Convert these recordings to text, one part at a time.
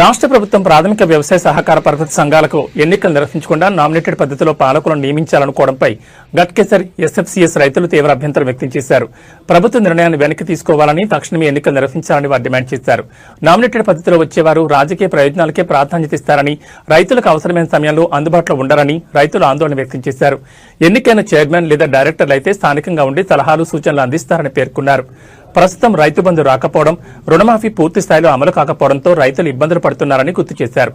రాష్ట్ర ప్రభుత్వం ప్రాథమిక వ్యవసాయ సహకార పరపతి సంఘాలకు ఎన్నికలు నిర్వహించకుండా నామినేటెడ్ పద్ధతిలో పాలకులను నియమించాలనుకోవడంపై గట్కేసర్ ఎస్ఎఫ్సీఎస్ రైతులు తీవ్ర అభ్యంతరం వ్యక్తం చేశారు. ప్రభుత్వ నిర్ణయాన్ని వెనక్కి తీసుకోవాలని తక్షణమే ఎన్నికలు నిర్వహించాలని వారు డిమాండ్ చేశారు. నామినేటెడ్ పద్ధతిలో వచ్చేవారు రాజకీయ ప్రయోజనాలకే ప్రాధాన్యత ఇస్తారని రైతులకు అవసరమైన సమయంలో అందుబాటులో ఉండరని రైతులు ఆందోళన వ్యక్తం చేశారు. ఎన్నికైన చైర్మన్ లేదా డైరెక్టర్లు అయితే స్థానికంగా ఉండి సలహాలు సూచనలు అందిస్తారని పేర్కొన్నారు. ప్రస్తుతం రైతు బంధు రాకపోవడం రుణమాఫీ పూర్తి స్థాయిలో అమలు కాకపోవడంతో రైతులు ఇబ్బందులు పడుతున్నారని గుర్తు చేశారు.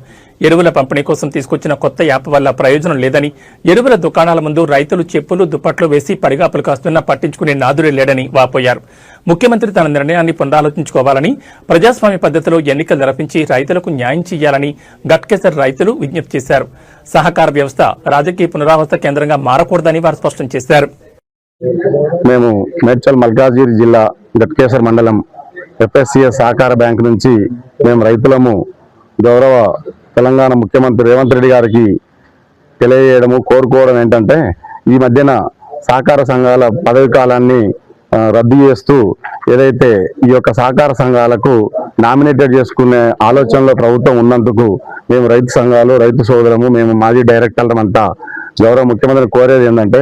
ఎరువుల పంపిణీ కోసం తీసుకొచ్చిన కొత్త యాప్ వల్ల ప్రయోజనం లేదని ఎరువుల దుకాణాల ముందు రైతులు చెప్పులు దుప్పట్లు వేసి పరిగాపులు కాస్తున్నా పట్టించుకునే నాదుడే లేడని వాపోయారు. ముఖ్యమంత్రి తన నిర్ణయాన్ని పునరాలోచించుకోవాలని ప్రజాస్వామ్య పద్ధతిలో ఎన్నికలు నిర్వహించి రైతులకు న్యాయం చేయాలని గట్కేసర్ రైతులు విజ్ఞప్తి చేశారు. సహకార వ్యవస్థ రాజకీయ పునరావాస కేంద్రంగా మారకూడదని వారు స్పష్టం చేశారు. మేము మేడ్చల్ మల్కాజ్గిరి జిల్లా గట్కేశ్వర మండలం ఎఫ్ఎస్సిఎస్ సహకార బ్యాంక్ నుంచి మేము రైతులము గౌరవ తెలంగాణ ముఖ్యమంత్రి రేవంత్ రెడ్డి గారికి తెలియజేయడము కోరుకోవడం ఏంటంటే ఈ మధ్యన సహకార సంఘాల పదవి కాలాన్ని రద్దు చేస్తూ ఏదైతే ఈ యొక్క సహకార సంఘాలకు నామినేటెడ్ చేసుకునే ఆలోచనలో ప్రభుత్వం ఉన్నందుకు మేము రైతు సంఘాలు రైతు సోదరము మేము మాజీ డైరెక్టర్లం అంతా గౌరవ ముఖ్యమంత్రి కోరేది ఏంటంటే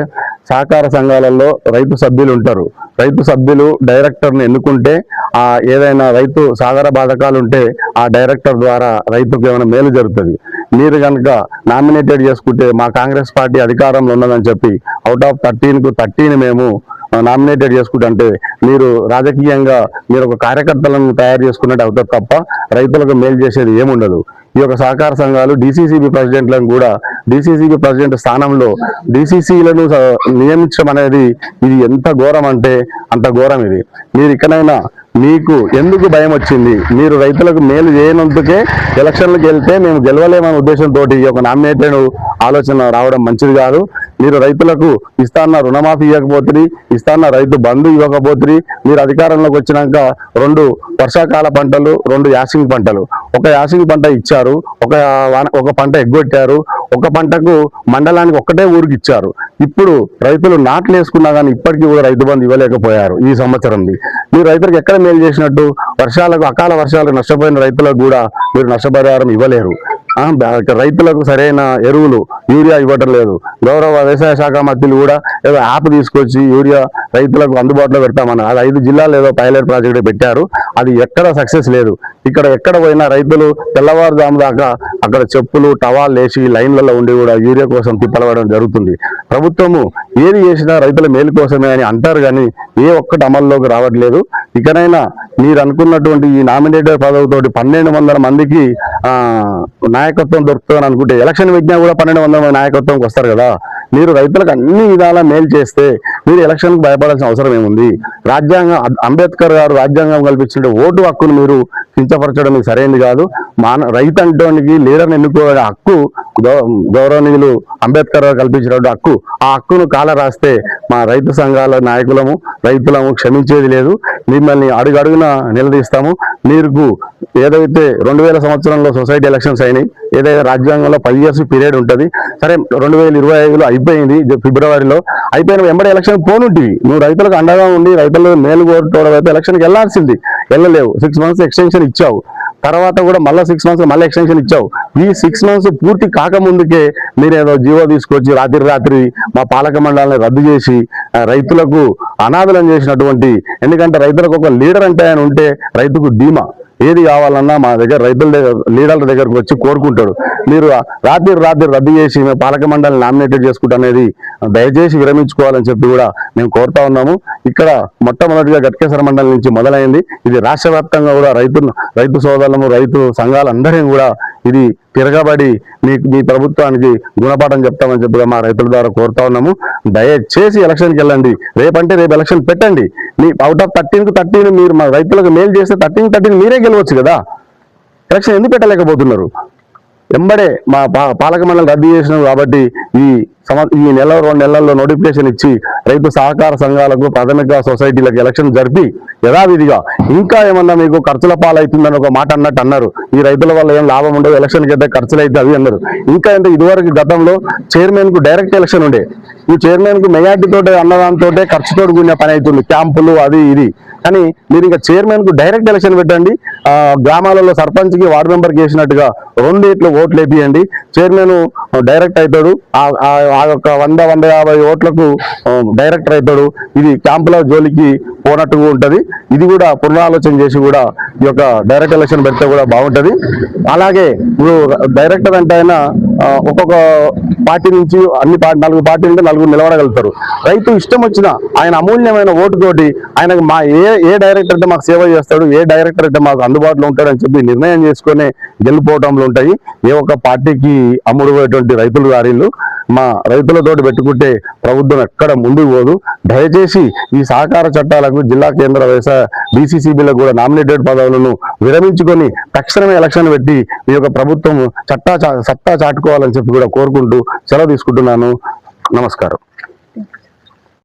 సహకార సంఘాలలో రైతు సభ్యులు ఉంటారు. రైతు సభ్యులు డైరెక్టర్ని ఎన్నుకుంటే ఆ ఏదైనా రైతు సాగర బాధకాలు ఉంటే ఆ డైరెక్టర్ ద్వారా రైతుకు ఏమైనా మేలు జరుగుతుంది. మీరు కనుక నామినేటెడ్ చేసుకుంటే మా కాంగ్రెస్ పార్టీ అధికారంలో ఉన్నదని చెప్పి అవుట్ ఆఫ్ థర్టీన్కు థర్టీన్ మేము నామినేటెడ్ చేసుకుంటే మీరు రాజకీయంగా మీరు ఒక కార్యకర్తలను తయారు చేసుకున్నట్టు అవుతుంది తప్ప రైతులకు మేలు చేసేది ఏముండదు. ఈ యొక్క సహకార సంఘాలు డిసిసిబి ప్రెసిడెంట్లను కూడా డిసిసిబి ప్రెసిడెంట్ స్థానంలో డిసిసిలను నియమించడం అనేది ఇది ఎంత ఘోరం అంటే అంత ఘోరం ఇది. మీరు ఇక్కడైనా మీకు ఎందుకు భయం వచ్చింది? మీరు రైతులకు మేలు చేయనందుకే ఎలక్షన్లకు వెళ్తే మేము గెలవలేమనే ఉద్దేశంతో ఈ యొక్క నామినేటెడ్ ఆలోచన రావడం మంచిది కాదు. మీరు రైతులకు ఇస్తాన్న రుణమాఫీ ఇవ్వకపోతుంది ఇస్తాన్న రైతు బంధు ఇవ్వకపోతుంది మీరు అధికారంలోకి వచ్చినాక రెండు వర్షాకాల పంటలు రెండు యాసింగ్ పంటలు. ఒక యాసింగ్ పంట ఇచ్చారు ఒక ఒక పంట ఎగ్గొట్టారు ఒక పంటకు మండలానికి ఒక్కటే ఊరికి ఇచ్చారు. ఇప్పుడు రైతులు నాట్లు వేసుకున్నా కానీ ఇప్పటికీ కూడా రైతు బంధు ఇవ్వలేకపోయారు ఈ సంవత్సరంది. మీరు రైతులకు ఎక్కడ మేలు చేసినట్టు? వర్షాలకు అకాల వర్షాలకు నష్టపోయిన రైతులకు కూడా మీరు నష్టపరిహారం ఇవ్వలేరు. రైతులకు సరైన ఎరువులు యూరియా ఇవ్వటం లేదు. గౌరవ వ్యవసాయ శాఖ మంత్రులు కూడా ఏదో యాప్ తీసుకొచ్చి యూరియా రైతులకు అందుబాటులో పెడతామని అది ఐదు జిల్లాలు ఏదో పైలట్ ప్రాజెక్ట్ పెట్టారు. అది ఎక్కడ సక్సెస్ లేదు. ఇక్కడ ఎక్కడ పోయినా రైతులు తెల్లవారుజాము దాకా అక్కడ చెప్పులు టవాల్ వేసి లైన్లలో ఉండి కూడా యూరియా కోసం తిప్పలవడం జరుగుతుంది. ప్రభుత్వము ఏది చేసినా రైతుల మేలు కోసమే అని అంటారు కానీ ఏ ఒక్కటి అమల్లోకి రావట్లేదు. ఇకనైనా మీరు అనుకున్నటువంటి ఈ నామినేటెడ్ పదవితోటి పన్నెండు వందల మందికి ఆ, నాయకత్వం దొరుకుతుందని అనుకుంటే ఎలక్షన్ విజ్ఞా కూడా పన్నెండు వందల మంది నాయకత్వంకి వస్తారు కదా. మీరు రైతులకు అన్ని విధాలా మేలు చేస్తే మీరు ఎలక్షన్కి భయపడాల్సిన అవసరం ఏముంది? రాజ్యాంగం అంబేద్కర్ గారు రాజ్యాంగం కల్పించిన ఓటు హక్కును మీరు కించపరచడం సరైనది కాదు. మాన రైతు అంటోనికి లీడర్ని ఎన్నుకోవడం హక్కు గౌ- గౌరవనీయులు అంబేద్కర్ గారు కల్పించినటువంటి హక్కు. ఆ హక్కును కాల రాస్తే మా రైతు సంఘాల నాయకులము రైతులము క్షమించేది లేదు. మిమ్మల్ని అడుగడుగున నిలదీస్తాము. మీకు ఏదైతే రెండు వేల సంవత్సరంలో సొసైటీ ఎలక్షన్స్ అయినాయి ఏదైతే రాజ్యాంగంలో పది ఇయర్స్ పీరియడ్ ఉంటుంది సరే రెండు వేల ఇరవై ఐదులో అయిపోయింది ఫిబ్రవరిలో అయిపోయిన వెంబడి ఎలక్షన్ పోనుంటివి. నువ్వు రైతులకు అండగా ఉండి రైతులు మేలు కోరుకోవడం అయితే ఎలక్షన్కి వెళ్ళాల్సింది. వెళ్ళలేవు. సిక్స్ మంత్స్ ఎక్స్టెన్షన్ ఇచ్చావు. తర్వాత కూడా మళ్ళీ సిక్స్ మంత్స్ మళ్ళీ ఎక్స్టెన్షన్ ఇచ్చావు. ఈ సిక్స్ మంత్స్ పూర్తి కాకముందుకే మీరు ఏదో జీవో తీసుకొచ్చి రాత్రి రాత్రి మా పాలక మండలాన్ని రద్దు చేసి రైతులకు అనాథలం చేసినటువంటి ఎందుకంటే రైతులకు ఒక లీడర్ అంటే ఆయన ఉంటే రైతుకు ధీమా. ఏది కావాలన్నా మా దగ్గర రైతుల దగ్గర లీడర్ల దగ్గరకు వచ్చి కోరుకుంటాడు. మీరు రాత్రి రాత్రి రద్దు చేసి మేము పాలక మండలి నామినేటెడ్ చేసుకుంటా అనేది దయచేసి విరమించుకోవాలని చెప్పి కూడా మేము కోరుతా ఉన్నాము. ఇక్కడ మొట్టమొదటిగా గట్కేశ్వర మండలి నుంచి మొదలైంది. ఇది రాష్ట్ర వ్యాప్తంగా కూడా రైతు రైతు సోదరులము రైతు సంఘాలందరినీ కూడా ఇది తిరగబడి మీ మీ ప్రభుత్వానికి గుణపాఠం చెప్తామని చెప్పి మా రైతుల ద్వారా కోరుతా ఉన్నాము. దయచేసి ఎలక్షన్కి వెళ్ళండి. రేపంటే రేపు ఎలక్షన్ పెట్టండి. మీ అవుట్ ఆఫ్ థర్టీన్కు థర్టీన్ మీరు మా రైతులకు మేలు చేస్తే థర్టీన్ థర్టీన్ మీరే గెలవచ్చు కదా. ఎలక్షన్ ఎందుకు పెట్టలేకపోతున్నారు? ఎంబడే మా పా- పాలక మండలి రద్దు చేసినాం కాబట్టి ఈ ఈ నెల రెండు నెలల్లో నోటిఫికేషన్ ఇచ్చి రైతు సహకార సంఘాలకు ప్రాథమిక సొసైటీలకు ఎలక్షన్ జరిపి యథావిధిగా ఇంకా ఏమన్నా మీకు ఖర్చుల పాలవుతుందని ఒక మాట అన్నట్టు అన్నారు. ఈ రైతుల వల్ల ఏం లాభం ఉండదు ఎలక్షన్కి అయితే ఖర్చులు అయితే అవి అన్నారు. ఇంకా అంటే ఇదివరకు గతంలో చైర్మన్కు డైరెక్ట్ ఎలక్షన్ ఉండే. ఈ చైర్మన్కు మెజార్టీ తోటే అన్నదాంతో ఖర్చుతో కూడిన పని అవుతుంది. క్యాంపులు అది ఇది. కానీ మీరు ఇంకా చైర్మన్కు డైరెక్ట్ ఎలక్షన్ పెట్టండి. ఆ, గ్రామాలలో సర్పంచ్కి వార్డు మెంబర్కి వేసినట్టుగా రెండేట్లు ఓట్లు వేపియండి. చైర్మన్ డైరెక్ట్ అవుతాడు. ఆ- యొక్క వంద వంద యాభై ఓట్లకు డైరెక్టర్ అవుతాడు. ఇది క్యాంపుల జోలికి పోనట్టుగా ఉంటుంది. ఇది కూడా పునరాలోచన చేసి కూడా ఈ యొక్క డైరెక్ట్ ఎలక్షన్ పెడితే కూడా బాగుంటుంది. అలాగే ఇప్పుడు డైరెక్టర్ అంటే ఆయన ఒక్కొక్క పార్టీ నుంచి అన్ని పార్టీ నలుగురు పార్టీ నుండి నలుగురు నిలబడగలుగుతారు. రైతు ఇష్టం వచ్చిన ఆయన అమూల్యమైన ఓటుతోటి ఆయనకు మా ఏ ఏ డైరెక్టర్ అయితే మాకు సేవ చేస్తాడు ఏ డైరెక్టర్ అయితే మాకు అందుబాటులో ఉంటాడని చెప్పి నిర్ణయం చేసుకునే గెలుపోవటంలో ఉంటాయి. ఏ ఒక్క పార్టీకి అమ్ముడుపోయేటువంటి రైతులు గారిళ్ళు మా రైతులతోటి పెట్టుకుంటే ప్రభుత్వం ఎక్కడ ముందుకు పోదు. దయచేసి ఈ సహకార చట్టాలకు జిల్లా కేంద్ర వ్యవసాయ బీసీసీబీలకు కూడా నామినేటెడ్ పదవులను విరమించుకొని తక్షణమే ఎలక్షన్ పెట్టి ఈ యొక్క ప్రభుత్వం చట్టా చా- సత్తా చాటుకోవాలని చెప్పి కూడా కోరుకుంటూ సెలవు తీసుకుంటున్నాను. నమస్కారం.